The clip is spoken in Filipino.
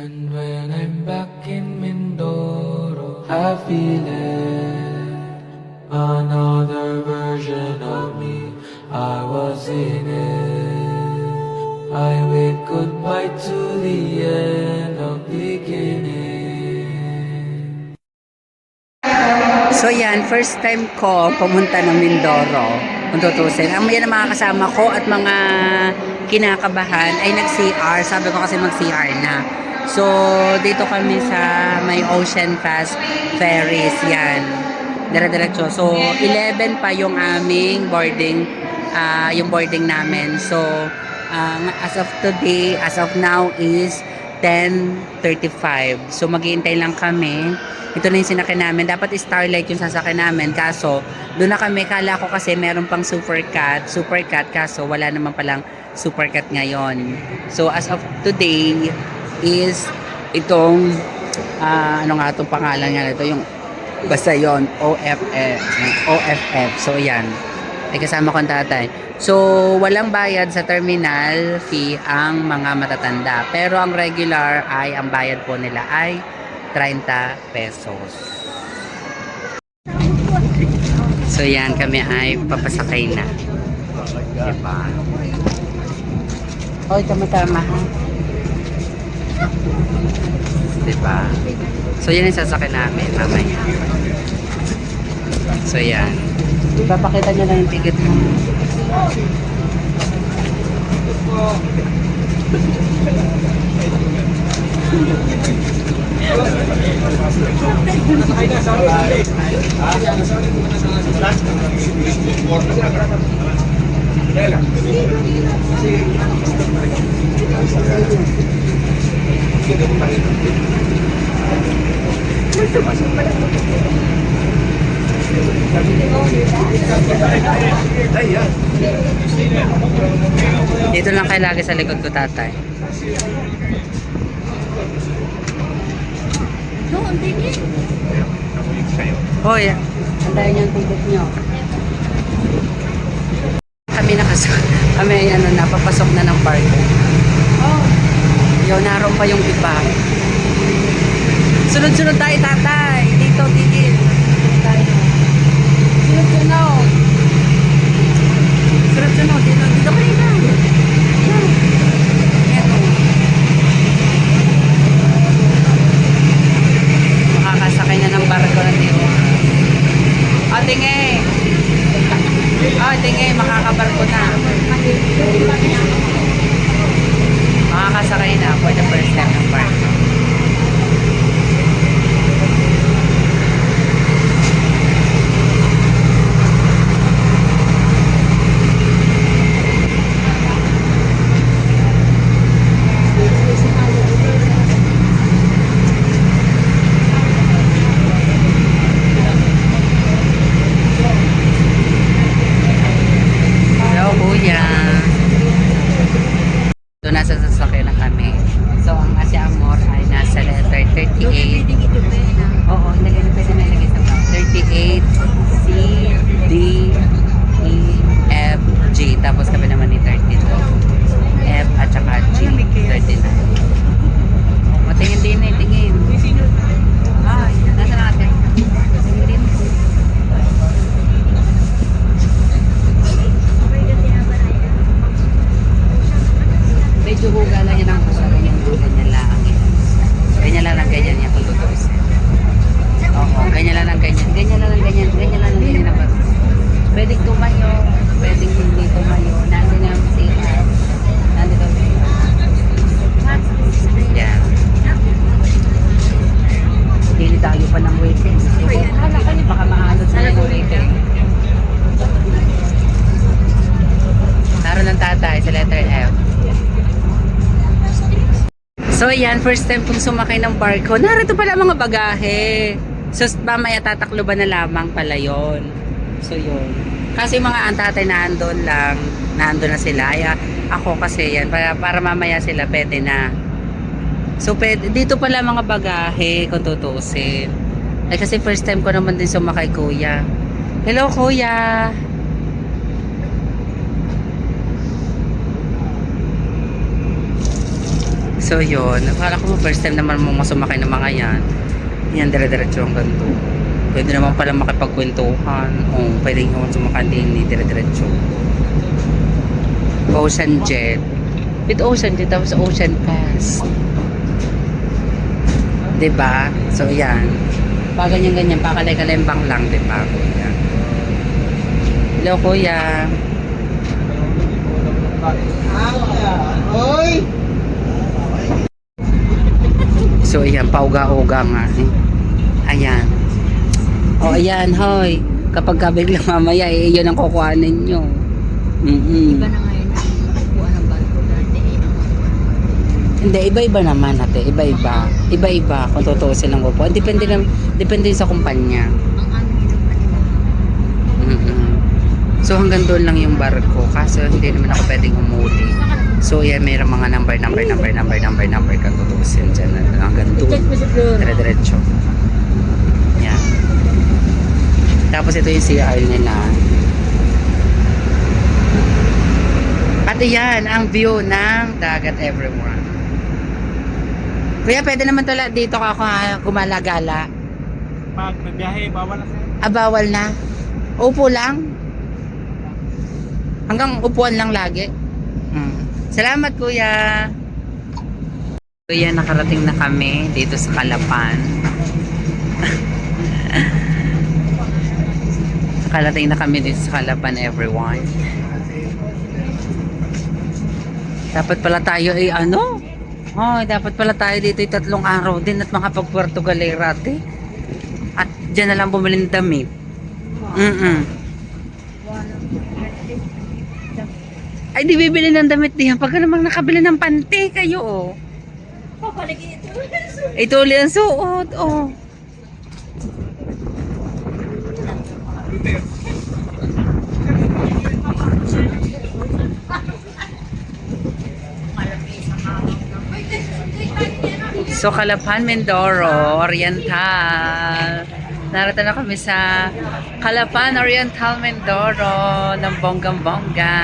And when I'm back in Mindoro, I feel it. Another version of me, I was in it. I wave goodbye to the end of beginning. So yan, first time ko pumunta ng Mindoro. Kung tutusin. Ang yan ang mga kasama ko at mga kinakabahan ay nag-CR. Sabi ko kasi mag-CR na. So, dito kami sa may Ocean Fast Ferries. Yan. Dire-diretso. So, 11 pa yung aming boarding, ah, yung boarding namin. So, ah, as of today, as of now is 10.35. So, maghihintay lang kami. Ito na yung sinakyan namin. Dapat Starlight yung sasakyan namin. Kaso, doon na kami. Kala ko kasi meron pang Supercat. Supercat. Kaso, wala naman palang Supercat ngayon. So, as of today, is itong, ah, ano nga itong pangalan nga ito, yung, basta yon OFF. OFF. So, yan. Ay kasama ko ang tatay. So, walang bayad sa terminal fee ang mga matatanda. Pero ang regular ay, ang bayad po nila ay 30 pesos. So, yan kami ay papasakay na. Diba? Hoy, tama-tama ha. Diba? So, yan ang sasakay namin mamaya. So, yan. Ipapakita niya lang yung ticket mo. Dito lang kayo lagi sa likod ko, tatay. Hoy, antayin niyo ang ticket niyo. Kami nakasok. Kami ano, napapasok na ng barko. Oh. Yun, naroon pa yung iba. Sunod-sunod tayo, tatay. Dito, tigil. Sunod-sunod. Sunod-sunod. Dito, dito kayo na. Yan. Eto. Makakasakay na ng barko na dito. O, tingi. O, tingi. Makakabarko na. Makakasakay na for the first time ng barko. you. So yan, first time kong sumakay ng barko. Narito pala mga bagahe. So mamaya tatakloban na lamang pala yon. So yun. Kasi mga antatay na andon lang, naandun na sila. Ay, ako kasi yan, para, para mamaya sila pwede na. So pwede, dito pala mga bagahe kung tutuusin. Ay kasi first time ko naman din sumakay kuya. Hello kuya! So yun, akala ko first time naman mo masumakay ng mga yan. Yan, dire-diretso ang ganito. Pwede naman pala makipagkwentuhan. O, pwede naman sumakay din ni dire-diretso. Ocean Jet. With Ocean Jet, tapos Ocean Pass. 'Di ba? So, yan. Pa ganyan-ganyan, pakalay-kalembang lang, 'di ba, kuya? Hello, kuya. Ayan, pauga-uga nga. Eh. Ayan. O, ayan, hoy. Kapag kabiglang mamaya, eh, yun ang kukuhanin nyo. Mm-mm. Iba na ngayon ang upuan ng barko dati eh. Hindi, iba-iba naman ate. Iba-iba. Iba-iba kung tutuusin ng upuan. Depende, na, depende sa kumpanya. Ang amin ng kanila. Mm-mm. So, hanggang doon lang yung barko. Kaso, hindi naman ako pwedeng umuli. So, yan, mayroong mga number, number, number, number, number, number kang tutuusin dyan. Hanggang doon. mo si Flora. Dire-diretso. Yan. Tapos ito yung CR nila. At yan, ang view ng dagat everyone. Kuya, pwede naman tala dito ka ako ha, gumalagala. Pag nagbiyahe, bawal na sir. Ah, bawal na. Upo lang. Hanggang upuan lang lagi. Mm. Salamat, kuya. Kuya, nakarating na kami dito sa Kalapan. Nakarating na kami dito sa Kalapan, everyone. Dapat pala tayo ay ano? Oh, dapat pala tayo dito ay tatlong araw din at makapag Puerto Galera. At dyan na lang bumili ng damit. Mm Ay, di bibili ng damit diyan. Pagka namang nakabili ng panty kayo, oh. Papalagi ito. Ito ulit ang suot, oh. So, Kalapan, Mindoro, Oriental. Narito na kami sa Kalapan, Oriental, Mindoro ng bonggang-bongga.